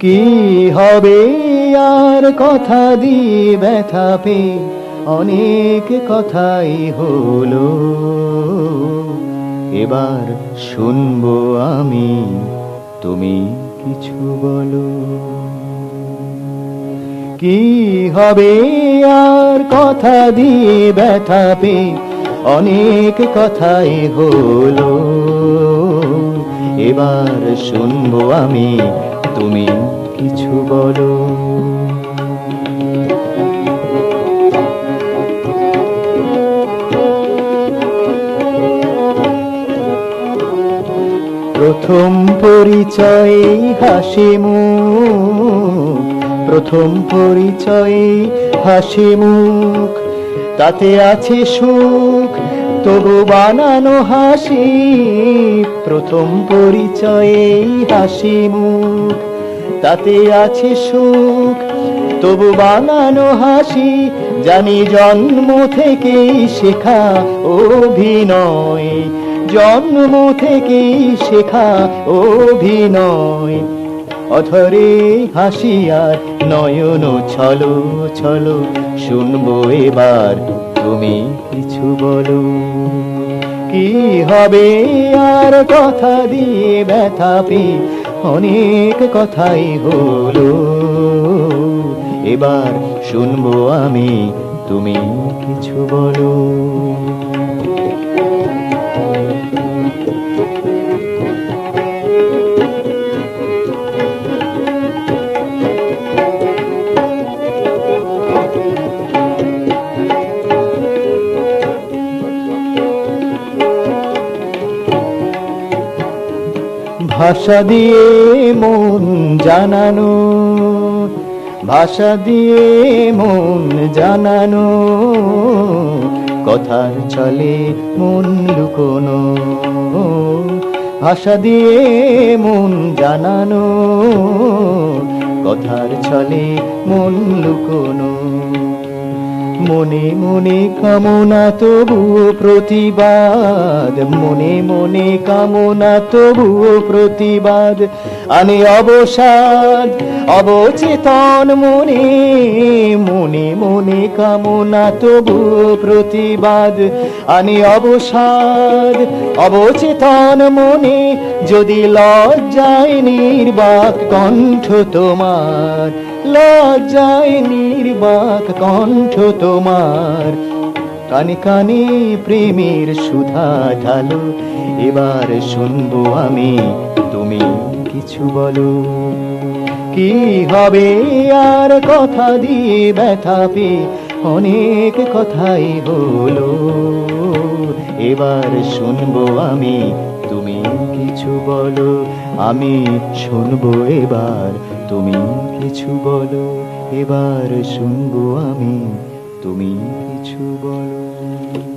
কি হবে আর কথা দিয়ে ব্যথা পে অনেক কথাই হলো। এবার শুনব আমি, তুমি কিছু বলো। কি হবে আর কথা দিয়ে ব্যথা পে অনেক কথাই হলো। এবার শুনব আমি, তুমি কিছু বলো। প্রথম পরিচয়ে হাসি মুখ প্রথম পরিচয়ে হাসি মুখ তাতে আছে সুখ, তবু বানানো হাসি প্রথম পরিচয়ে হাসি মুখ, তাতে আছে সুখ। তবু বানানো হাসি জানি জন্ম থেকেই শেখা অভিনয়। জন্ম থেকেই শেখা অভিনয়। অধরে হাসি আর নয়ন ছলো ছলো, শুনব এবার, তুমি কিছু বলো। কি হবে? আর কথা দিয়ে ব্যথা পি, অনেক কথাই হলো। এবার শুনব আমি, তুমি কিছু বলো। ভাষা দিয়ে মন জানানো, ভাষা দিয়ে মন জানানো, কথার চলে মন লুকোনো, ভাষা দিয়ে মন জানানো, কথার চলে মন লুকোনো। মনে মনে কামনা তবুও প্রতিবাদ। মনে মনে কামনা তবুও প্রতিবাদ। আনে অবসাদ, অবচেতন মনে মনে মনে কামনা তবুও প্রতিবাদ। আনে অবসাদ, অবচেতন মনে, যদি লজ্জায় নির্বাক কণ্ঠ তোমার। লজ্জায় নির্বাক কণ্ঠ তোমার। কানে কানে প্রেমের সুধা ঢালো, এবার শুনব আমি, তুমি কিছু বলো। কি হবে আর কথা দিয়ে ব্যথা পে অনেক কথাই হলো। এবার শুনব আমি, তুমি কিছু বলো, আমি শুনব এবার, তুমি কিছু বলো এবার শুনব আমি। তুমি কিছু বলো।